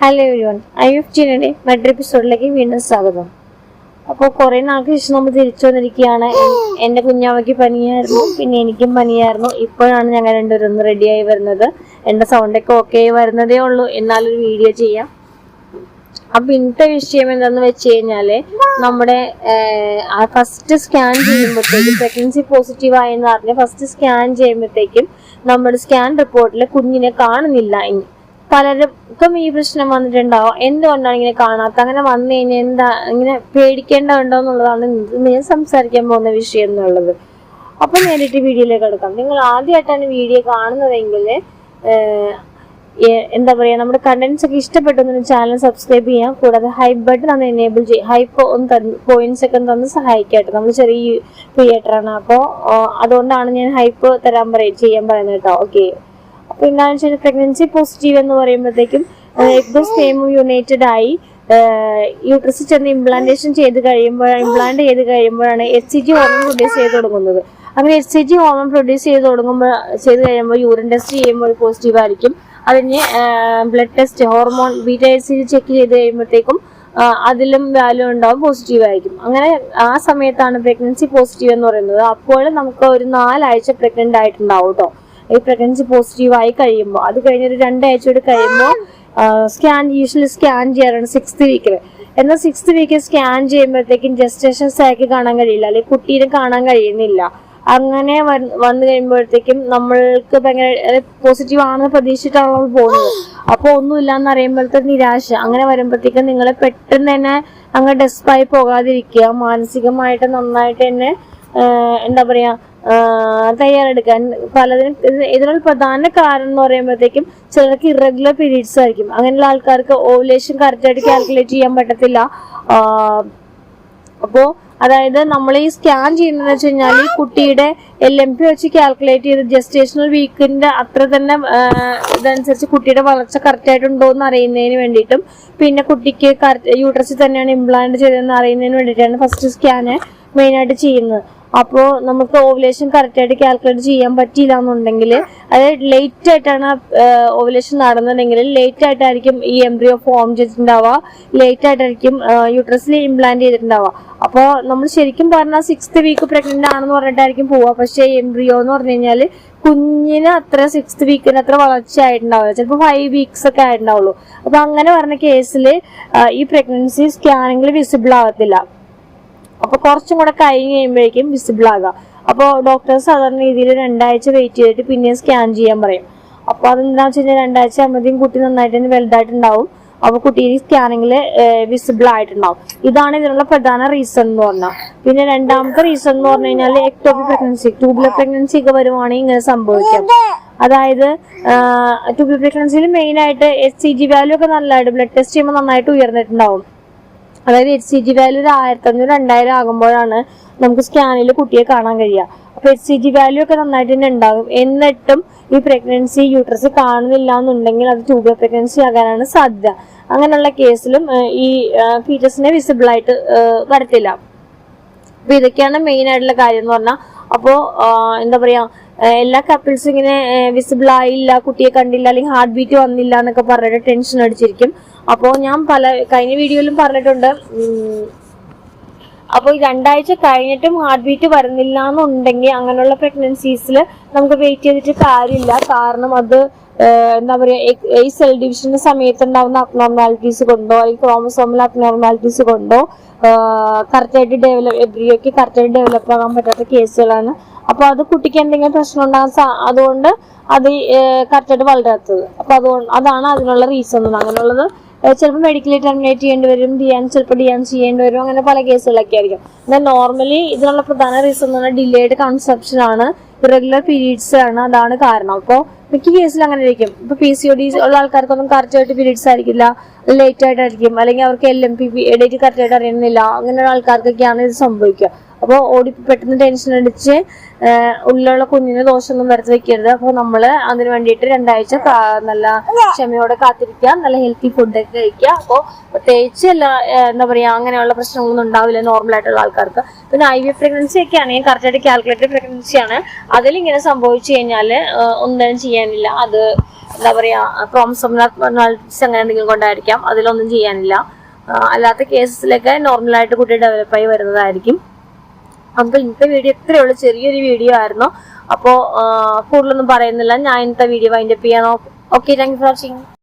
Hello everyone I F ജിയുടെ മറ്റൊരു എപ്പിസോഡിലേക്ക് വീണ്ടും സ്വാഗതം. അപ്പോൾ കുറേ നാൾക്ക് ശേഷം നമ്മൾ തിരിച്ചു വന്നിരിക്കുകയാണ്. എൻ- എന്റെ കുഞ്ഞാവയ്ക്ക് പനിയായിരുന്നു. പിന്നെ എനിക്കും പനിയായിരുന്നു. ഇപ്പോഴാണ് ഞങ്ങൾ രണ്ടുപേരും ഒന്ന് റെഡിയായി വരുന്നത്. എന്റെ സൗണ്ടൊക്കെ ഓക്കെ ആയി വരുന്നതേ ഉള്ളൂ. എന്നാലൊരു വീഡിയോ ചെയ്യാം. അപ്പൊ ഇന്നത്തെ വിഷയം എന്താന്ന് വെച്ച് കഴിഞ്ഞാൽ നമ്മുടെ ഫസ്റ്റ് സ്കാൻ ചെയ്യുമ്പോഴത്തേക്കും പ്രഗ്നൻസി പോസിറ്റീവ് ആയെന്ന് പറഞ്ഞ് ഫസ്റ്റ് സ്കാൻ ചെയ്യുമ്പോഴത്തേക്കും നമ്മുടെ സ്കാൻ റിപ്പോർട്ടിൽ കുഞ്ഞിനെ കാണുന്നില്ല. ഇനി പലർക്കും ഈ പ്രശ്നം വന്നിട്ടുണ്ടാവും. എന്തുകൊണ്ടാണ് ഇങ്ങനെ കാണാത്ത അങ്ങനെ വന്നു കഴിഞ്ഞാൽ എന്താ ഇങ്ങനെ പേടിക്കേണ്ടതുണ്ടോ എന്നുള്ളതാണ് ഞാൻ സംസാരിക്കാൻ പോകുന്ന വിഷയം എന്നുള്ളത്. അപ്പൊ നേരിട്ട് വീഡിയോയിലേക്ക് എടുക്കാം നിങ്ങൾ ആദ്യമായിട്ടാണ് വീഡിയോ കാണുന്നതെങ്കിൽ എന്താ പറയാ നമ്മുടെ കണ്ടന്റ്സ് ഒക്കെ ഇഷ്ടപ്പെട്ടു ചാനൽ സബ്സ്ക്രൈബ് ചെയ്യാം. കൂടാതെ ഹൈപ്പ് ബട്ടൺ ഒന്ന് എനേബിൾ ചെയ്യും ഹൈപ്പ് ഒന്ന് പോയിന്റ്സ് ഒക്കെ തന്ന് സഹായിക്കട്ടെ നമ്മൾ ചെറിയ ക്രിയേറ്റർ ആണ്. അപ്പോൾ അതുകൊണ്ടാണ് ഞാൻ ഹൈപ്പ് തരാൻ പറയും ചെയ്യാൻ പറയുന്നത് കേട്ടോ. ഓക്കെ എന്താണെന്ന് വെച്ചാൽ പ്രഗ്നൻസി പോസിറ്റീവ് എന്ന് പറയുമ്പോഴത്തേക്കും എഗ് ഫേമും യുണൈറ്റഡ് ആയി. യൂട്രസ് ചെന്ന് ഇംപ്ലാന്റേഷൻ ചെയ്ത് കഴിയുമ്പോഴാണ് ഇംപ്ലാന്റ് ചെയ്ത് കഴിയുമ്പോഴാണ് H C G hormone produce ചെയ്ത് തുടങ്ങുന്നത്. അങ്ങനെ H C G hormone produce ചെയ്ത് തുടങ്ങുമ്പോൾ ചെയ്ത് കഴിയുമ്പോൾ യൂറിൻ ടെസ്റ്റ് ചെയ്യുമ്പോൾ പോസിറ്റീവ് ആയിരിക്കും. അതിന് blood test hormone beta H C check ചെയ്ത് കഴിയുമ്പോഴത്തേക്കും അതിലും വാല്യൂ ഉണ്ടാവും പോസിറ്റീവ് ആയിരിക്കും. അങ്ങനെ ആ സമയത്താണ് പ്രഗ്നൻസി പോസിറ്റീവ് എന്ന് പറയുന്നത്. അപ്പോൾ നമുക്ക് ഒരു നാലാഴ്ച പ്രഗ്നന്റ് ആയിട്ടുണ്ടാവും കേട്ടോ. ഈ പ്രഗ്നൻസി പോസിറ്റീവ് ആയി കഴിയുമ്പോൾ അത് കഴിഞ്ഞ ഒരു രണ്ടാഴ്ച കൂടി കഴിയുമ്പോൾ സ്കാൻ യൂഷ്വലി സ്കാൻ ചെയ്യാറാണ് സിക്സ്ത് വീക്കിൽ എന്നാൽ സിക്സ്ത് വീക്ക് സ്കാൻ ചെയ്യുമ്പോഴത്തേക്കും ജസ്റ്റേഷൻ സാക്ക് കാണാൻ കഴിയില്ല. അല്ലെങ്കിൽ കുട്ടീനെ കാണാൻ കഴിയുന്നില്ല. അങ്ങനെ വന്ന് കഴിയുമ്പോഴത്തേക്കും നമ്മൾക്ക് ഭയങ്കര പോസിറ്റീവ് ആണെന്ന് പ്രതീക്ഷിച്ചിട്ടാണ് നമ്മൾ പോകുന്നത്. അപ്പോൾ ഒന്നുമില്ല എന്ന് അറിയുമ്പോഴത്തെ നിരാശ. അങ്ങനെ വരുമ്പോഴത്തേക്കും നിങ്ങൾ പെട്ടെന്ന് തന്നെ അങ്ങ് ഡെസ്പായി പോകാതിരിക്കുക. മാനസികമായിട്ട് നന്നായിട്ട് തന്നെ എന്താ പറയാ തയ്യാറെടുക്കാൻ പലതിനും ഇതിനുള്ള പ്രധാന കാരണം എന്ന് പറയുമ്പോഴത്തേക്കും ചിലർക്ക് ഇറഗുലർ പീരീഡ്സ് ആയിരിക്കും. അങ്ങനെയുള്ള ആൾക്കാർക്ക് ഓവുലേഷൻ കറക്റ്റായിട്ട് കാൽക്കുലേറ്റ് ചെയ്യാൻ പറ്റത്തില്ല. അപ്പോൾ അപ്പോ അതായത് നമ്മൾ ഈ സ്കാൻ ചെയ്യുന്നതെന്ന് വെച്ച് കഴിഞ്ഞാൽ ഈ കുട്ടിയുടെ എൽ എം പി വെച്ച് കാൽക്കുലേറ്റ് ചെയ്ത് ജസ്റ്റേഷണൽ വീക്കിന്റെ അത്ര തന്നെ ഇതനുസരിച്ച് കുട്ടിയുടെ വളർച്ച കറക്റ്റ് ആയിട്ടുണ്ടോ എന്ന് അറിയുന്നതിന് വേണ്ടിയിട്ടും പിന്നെ കുട്ടിക്ക് യൂട്രസിൽ തന്നെയാണ് ഇംപ്ലാന്റ് ചെയ്തതെന്ന് അറിയുന്നതിന് വേണ്ടിയിട്ടാണ് ഫസ്റ്റ് സ്കാന് മെയിനായിട്ട് ചെയ്യുന്നത്. അപ്പോൾ നമുക്ക് ഓവുലേഷൻ കറക്റ്റ് ആയിട്ട് കാൽക്കുലേറ്റ് ചെയ്യാൻ പറ്റിയില്ല എന്നുണ്ടെങ്കിൽ അതായത് ലേറ്റ് ആയിട്ടാണ് ഓവുലേഷൻ നടന്നതെങ്കിൽ ലേറ്റ് ആയിട്ടായിരിക്കും ഈ എംബ്രിയോ ഫോം ചെയ്തിട്ടുണ്ടാവുക. ലേറ്റ് ആയിട്ടായിരിക്കും യൂട്രസിൽ ഇംപ്ലാന്റ് ചെയ്തിട്ടുണ്ടാവുക. അപ്പോൾ നമ്മൾ ശരിക്കും പറഞ്ഞാൽ സിക്സ്ത് വീക്ക് പ്രഗ്നന്റ് ആണെന്ന് പറഞ്ഞിട്ടായിരിക്കും പോവുക. പക്ഷേ എംബ്രിയോ എന്ന് പറഞ്ഞു കഴിഞ്ഞാൽ കുഞ്ഞിന് അത്ര സിക്സ്ത് വീക്കിന് അത്ര വളർച്ച ആയിട്ടുണ്ടാവില്ല. ചിലപ്പോൾ ഫൈവ് വീക്സ് ഒക്കെ ആയിട്ടുണ്ടാവുള്ളൂ. അപ്പൊ അങ്ങനെ പറഞ്ഞ കേസിൽ ഈ പ്രഗ്നൻസി സ്കാനിങ്ങിൽ വിസിബിൾ ആവത്തില്ല. അപ്പൊ കുറച്ചും കൂടെ കഴിഞ്ഞ് കഴിയുമ്പോഴേക്കും വിസിബിൾ ആകാം. അപ്പോൾ ഡോക്ടർ സാധാരണ രീതിയിൽ രണ്ടാഴ്ച വെയിറ്റ് ചെയ്തിട്ട് പിന്നെ സ്കാൻ ചെയ്യാൻ പറയും. അപ്പോൾ അതെന്താണെന്ന് വെച്ച് കഴിഞ്ഞാൽ രണ്ടാഴ്ച ആകുമ്പോഴത്തേക്കും കുട്ടി നന്നായിട്ട് തന്നെ വലുതായിട്ടുണ്ടാവും. അപ്പോൾ കുട്ടി സ്കാനിങ്ങിൽ വിസിബിൾ ആയിട്ടുണ്ടാവും. ഇതാണ് ഇതിനുള്ള പ്രധാന റീസൺ എന്ന് പറഞ്ഞാൽ. പിന്നെ രണ്ടാമത്തെ റീസൺ എന്ന് പറഞ്ഞു കഴിഞ്ഞാൽ എക്ടോപി പ്രഗ്നൻസി ട്യൂബുലർ പ്രഗ്നൻസി ഒക്കെ വരുവാണെങ്കിൽ ഇങ്ങനെ സംഭവിക്കാം. അതായത് ട്യൂബുലർ പ്രഗ്നൻസിയിൽ മെയിൻ ആയിട്ട് എസ് സി ജി വാല്യൂ ഒക്കെ നല്ലതായിട്ട് ബ്ലഡ് ടെസ്റ്റ് ചെയ്യുമ്പോൾ നന്നായിട്ട് ഉയർന്നിട്ടുണ്ടാവും. അതായത് എച്ച് സി ജി വാല്യൂ ഒരു ആയിരത്തി അഞ്ഞൂറ് രണ്ടായിരം ആകുമ്പോഴാണ് നമുക്ക് സ്കാനിൽ കുട്ടിയെ കാണാൻ കഴിയുക. അപ്പൊ എച്ച് സി ജി വാല്യൂ ഒക്കെ നന്നായിട്ട് തന്നെ ഉണ്ടാകും. എന്നിട്ടും ഈ പ്രഗ്നൻസി യൂട്രസ് കാണുന്നില്ല എന്നുണ്ടെങ്കിൽ അത് ട്യൂബർ പ്രഗ്നൻസി ആകാനാണ് സാധ്യത. അങ്ങനെയുള്ള കേസിലും ഈ ഫീറ്റസിനെ വിസിബിൾ ആയിട്ട് വരത്തില്ല. അപ്പൊ ഇതൊക്കെയാണ് മെയിൻ ആയിട്ടുള്ള കാര്യം എന്ന് പറഞ്ഞാൽ അപ്പോ എന്താ പറയാ എല്ലാ കപ്പിൾസും ഇങ്ങനെ വിസിബിൾ ആയില്ല കുട്ടിയെ കണ്ടില്ല അല്ലെങ്കിൽ ഹാർട്ട് ബീറ്റ് വന്നില്ല എന്നൊക്കെ പറഞ്ഞിട്ട് ടെൻഷൻ അടിച്ചിരിക്കും. അപ്പോൾ ഞാൻ പല കഴിഞ്ഞ വീഡിയോയിലും പറഞ്ഞിട്ടുണ്ട് അപ്പോൾ രണ്ടാഴ്ച കഴിഞ്ഞിട്ടും ഹാർട്ട് ബീറ്റ് വരുന്നില്ല എന്നുണ്ടെങ്കിൽ അങ്ങനെയുള്ള പ്രഗ്നൻസീസിൽ നമുക്ക് വെയിറ്റ് ചെയ്തിട്ട് കാര്യമില്ല. കാരണം അത് എന്താ പറയുക ഈ സെൽ ഡിവിഷന്റെ സമയത്ത് ഉണ്ടാവുന്ന അബ്നോർമാലിറ്റീസ് കൊണ്ടോ അല്ലെങ്കിൽ ക്രോമസോമൽ അബ്നോർമാലിറ്റീസ് കൊണ്ടോ കറക്റ്റായിട്ട് ഡെവലപ്പ് എബ്രിയൊക്കെ കറക്റ്റായിട്ട് ഡെവലപ്പ് ആകാൻ പറ്റാത്ത കേസുകളാണ്. അപ്പോൾ അത് കുട്ടിക്ക് എന്തെങ്കിലും പ്രശ്നം ഉണ്ടാകാൻ അതുകൊണ്ട് അത് കറക്റ്റായിട്ട് വളരാത്തത്. അപ്പോൾ അതുകൊണ്ട് അതാണ് അതിനുള്ള റീസൺ അങ്ങനെയുള്ളത് ചിലപ്പോൾ മെഡിക്കലി ടെർമിനേറ്റ് ചെയ്യേണ്ടി വരും ഡിയാൻ ചിലപ്പോൾ ഡിയാൻ ചെയ്യേണ്ടി വരും അങ്ങനെ പല കേസുകളൊക്കെ ആയിരിക്കും. എന്നാൽ നോർമലി ഇതിനുള്ള പ്രധാന റീസൺ എന്ന് പറഞ്ഞാൽ ഡിലേഡ് കൺസെപ്ഷൻ ആണ് ഇറഗുലർ പീരീഡ്സ് ആണ് അതാണ് കാരണം. അപ്പോൾ മിക്ക കേസിൽ അങ്ങനെ ആയിരിക്കും. ഇപ്പൊ പി സി ഒ ഡി ഉള്ള ആൾക്കാർക്കൊന്നും കറക്റ്റ് ആയിട്ട് പീരീഡ്സ് ആയിരിക്കില്ല ലേറ്റ് ആയിട്ടായിരിക്കും. അല്ലെങ്കിൽ അവർക്ക് L M P date correct ആയിട്ട് അറിയുന്നില്ല അങ്ങനെയുള്ള ആൾക്കാർക്കൊക്കെയാണ് ഇത് സംഭവിക്കുക. അപ്പോൾ ഓടി പെട്ടെന്ന് ടെൻഷൻ അടിച്ച് ഉള്ളിലുള്ള കുഞ്ഞിന് ദോഷമൊന്നും വരുത്തി വെക്കരുത്. അപ്പോൾ നമ്മൾ അതിന് വേണ്ടിയിട്ട് രണ്ടാഴ്ച നല്ല ക്ഷമയോടെ കാത്തിരിക്കാം നല്ല ഹെൽത്തി ഫുഡൊക്കെ കഴിക്കുക. അപ്പോൾ പ്രത്യേകിച്ച് എല്ലാ എന്താ പറയുക അങ്ങനെയുള്ള പ്രശ്നങ്ങളൊന്നും ഉണ്ടാവില്ല നോർമൽ ആയിട്ടുള്ള ആൾക്കാർക്ക്. പിന്നെ ഐ വി പ്രഗ്നൻസി ഒക്കെ ആണെങ്കിൽ കറക്റ്റായിട്ട് കാൽക്കുലേറ്റഡ് പ്രഗ്നൻസി ആണ്. അതിലിങ്ങനെ സംഭവിച്ചു കഴിഞ്ഞാൽ ഒന്നും ചെയ്യാനില്ല. അത് എന്താ പറയാ ക്രോംസോമിനാൾസ് അങ്ങനെ എന്തെങ്കിലും കൊണ്ടായിരിക്കാം. അതിലൊന്നും ചെയ്യാനില്ല. അല്ലാത്ത കേസസിലൊക്കെ നോർമലായിട്ട് കുട്ടി ഡെവലപ്പായി വരുന്നതായിരിക്കും. അപ്പൊ ഇന്നത്തെ വീഡിയോ ഇത്രയേ ഉള്ളൂ. ചെറിയൊരു വീഡിയോ ആയിരുന്നു. അപ്പോൾ കൂടുതലൊന്നും പറയുന്നില്ല. ഞാൻ ഇന്നത്തെ വീഡിയോ വൈൻഡപ്പ് ചെയ്യാനോ okay thank you for watching